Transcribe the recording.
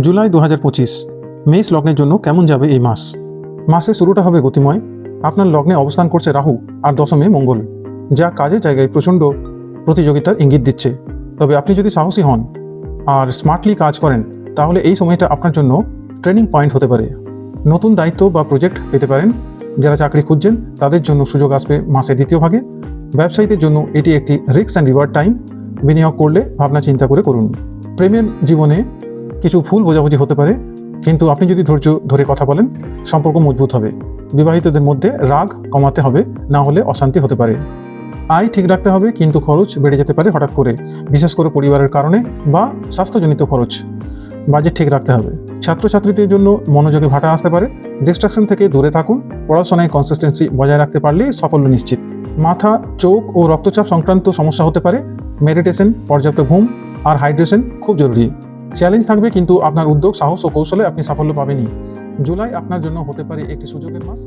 জুলাই দু হাজার পঁচিশ। মেষ লগ্নের জন্য কেমন যাবে এই মাস? মাসের শুরুটা হবে গতিময়। আপনার লগ্নে অবস্থান করছে রাহু আর দশমে মঙ্গল, যা কাজের জায়গায় প্রচণ্ড প্রতিযোগিতার ইঙ্গিত দিচ্ছে। তবে আপনি যদি সাহসী হন আর স্মার্টলি কাজ করেন, তাহলে এই সময়টা আপনার জন্য ট্রেনিং পয়েন্ট হতে পারে। নতুন দায়িত্ব বা প্রজেক্ট পেতে পারেন। যারা চাকরি খুঁজছেন, তাদের জন্য সুযোগ আসবে মাসের দ্বিতীয় ভাগে। ব্যবসায়ীদের জন্য এটি একটি রিস্ক অ্যান্ড রিওয়ার্ড টাইম বিনিয়োগ করলে ভাবনা চিন্তা করে করুন। প্রেমের জীবনে কিছু ভুল বোঝাবুঝি হতে পারে, কিন্তু আপনি যদি ধৈর্য ধরে কথা বলেন, সম্পর্ক মজবুত হবে। বিবাহিতদের মধ্যে রাগ কমাতে হবে, না হলে অশান্তি হতে পারে। আয় ঠিক রাখতে হবে, কিন্তু খরচ বেড়ে যেতে পারে হঠাৎ করে, বিশেষ করে পরিবারের কারণে বা স্বাস্থ্যজনিত খরচ। বাজেট ঠিক রাখতে হবে। ছাত্রছাত্রীদের জন্য মনোযোগে ভাটা আসতে পারে। ডিস্ট্রাকশন থেকে দূরে থাকুন। পড়াশোনায় কনসিস্টেন্সি বজায় রাখতে পারলে সাফল্য নিশ্চিত। মাথা, চোখ ও রক্তচাপ সংক্রান্ত সমস্যা হতে পারে। মেডিটেশন পর্যাপ্ত ঘুম আর হাইড্রেশন খুব জরুরি। চ্যালেঞ্জ থাকবে কিন্তু আপনার উদ্যোগ, সাহস ও কৌশলে আপনি সাফল্য পাবেনই। জুলাই আপনার জন্য হতে পারে একটি সুযোগের মাস।